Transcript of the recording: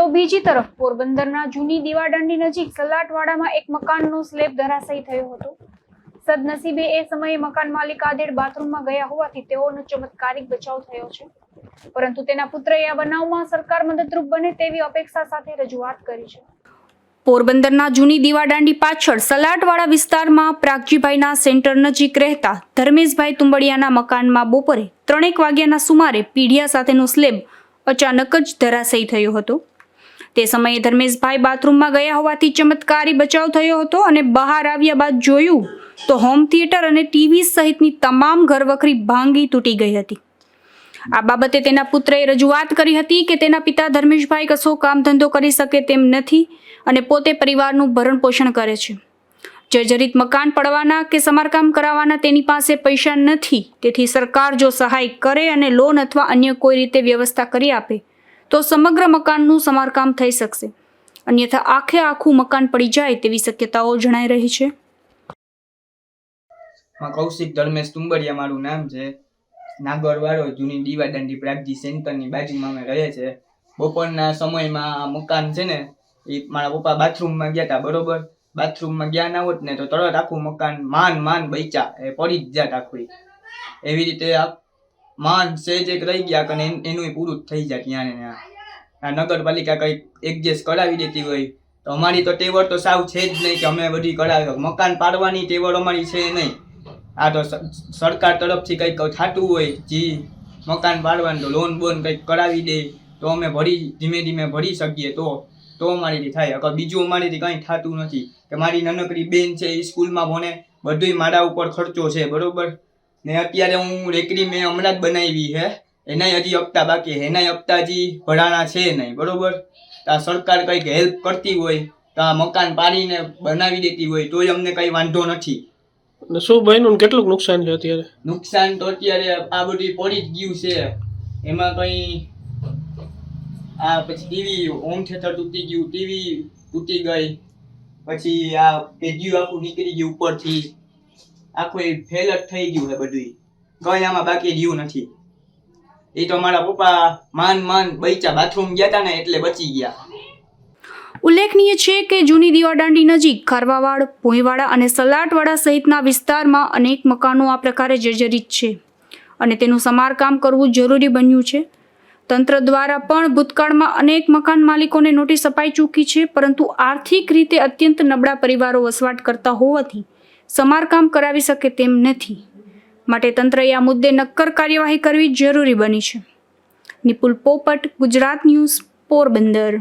તો બીજી તરફ પોરબંદરના જૂની દીવાદાંડી નજીક સલાટવાડામાં એક મકાનનો સ્લેબ ધરાશયી થયો હતો. સદનસીબે એ સમયે મકાન માલિક આદેડ બાથરૂમમાં ગયા હોવાથી તેઓનો ચમત્કારિક બચાવ થયો છે. પરંતુ તેના પુત્રએ આ બનાવમાં સરકાર મદદરૂપ બને તેવી અપેક્ષા સાથે રજૂઆત કરી છે. પોરબંદરના જૂની દીવાદાંડી પાછળ સલાટવાડા વિસ્તારમાં પ્રાગજીભાઈના સેન્ટર નજીક રહેતા ધર્મેશભાઈ તુંબડિયાના મકાનમાં બપોરે ત્રણેક વાગ્યાના સુમારે પીઢિયા સાથેનો સ્લેબ અચાનક જ ધરાશયી થયો હતો. તે સમયે ધર્મેશભાઈ બાથરૂમમાં ગયા હોવાથી ચમત્કારી બચાવ થયો હતો અને બહાર આવ્યા બાદ જોયું તો હોમ થિયેટર અને ટીવી સહિતની તમામ ઘરવખરી ભાંગી તૂટી ગઈ હતી. આ બાબતે તેના પુત્રએ રજૂઆત કરી હતી કે તેના પિતા ધર્મેશભાઈ કશો કામ ધંધો કરી શકે તેમ નથી અને પોતે પરિવારનું ભરણ પોષણ કરે છે. જર્જરિત મકાન પડવાના કે સમારકામ કરાવવાના તેની પાસે પૈસા નથી. તેથી સરકાર જો સહાય કરે અને લોન અથવા અન્ય કોઈ રીતે વ્યવસ્થા કરી આપે તો સમગ્ર મકાનનું સમારકામ થઈ શકશે. અન્યથા આખે આખું મકાન પડી જાય તેવી શક્યતાઓ જણાઈ રહી છે. કૌશિક ધર્મેશ તુંબડિયા મારું નામ છે. નાગરવાડો જૂની દીવાદાંડી પ્રાગજી સેન્ટરની બાજુમાં અમે રહે છે. બપોરના સમયમાં મકાન છે ને, એ મારા પપ્પા બાથરૂમમાં ગયા હતા બરોબર? બાથરૂમમાં ગયા ના હોત ને તો તરત આખું મકાન માન માન બૈચા એ પડી જ જાત આખું. એવી રીતે માન, સેજ એક રહી ગયા કે એનું પૂરું થઈ જાય ત્યાં ને ત્યાં. આ નગરપાલિકા કંઈક એડજસ્ટ કરાવી દેતી હોય. તો અમારી તો ટેવર તો સાવ છે જ નહીં કે અમે બધી કરાવી મકાન પાડવાની ટેવર અમારી છે નહીં. આ તો સરકાર તરફથી કંઈક થતું હોય, જી, મકાન પાડવાનું તો લોન બોન કંઈક કરાવી દે, તો અમે ભરી, ધીમે ધીમે ભરી શકીએ તો તો અમારીથી થાય. અગર બીજું અમારીથી કંઈ થતું નથી. કે મારી નાનકડી બેન છે એ સ્કૂલમાં ભણે, બધુંય મારા ઉપર ખર્ચો છે, બરોબર? ને અત્યારે હું રેકડી મેં હમણાં જ બનાવી છે એનાય હજી હપ્તા બાકી છે એનાય હપ્તા હજી ભરાણા છે નહીં બરોબર? તો આ સરકાર કંઈક હેલ્પ કરતી હોય તો આ મકાન પાડીને બનાવી દેતી હોય તોય અમને કંઈ વાંધો નથી. અને શું બન્યું ને કેટલું નુકસાન છે અત્યારે? નુકસાન તો અત્યારે આ બધું પડી જ ગયું છે. એમાં કંઈ આ પછી ટીવી હોમ થિયેટર તૂટી ગયું ટીવી તૂટી ગઈ. પછી આ પેજ્યું આખું નીકળી ગયું ઉપરથી. આખું ફેલ જ થઈ ગયું છે બધું કઈ આમાં બાકી રહ્યું નથી. એ તો મારા પપ્પા માન માન બૈચા બાથરૂમ ગયા હતા ને એટલે બચી ગયા. ઉલ્લેખનીય છે કે જૂની દીવાદાંડી નજીક ખારવાવાડ ભોંયવાડા અને સલાટવાડા સહિતના વિસ્તારમાં અનેક મકાનો આ પ્રકારે જર્જરિત છે અને તેનું સમારકામ કરવું જરૂરી બન્યું છે. તંત્ર દ્વારા પણ ભૂતકાળમાં અનેક મકાન માલિકોને નોટિસ અપાઈ ચૂકી છે, પરંતુ આર્થિક રીતે અત્યંત નબળા પરિવારો વસવાટ કરતા હોવાથી સમારકામ કરાવી શકે તેમ નથી. માટે તંત્રએ આ મુદ્દે નક્કર કાર્યવાહી કરવી જરૂરી બની છે. નિપુલ પોપટ, ગુજરાત ન્યૂઝ, પોરબંદર.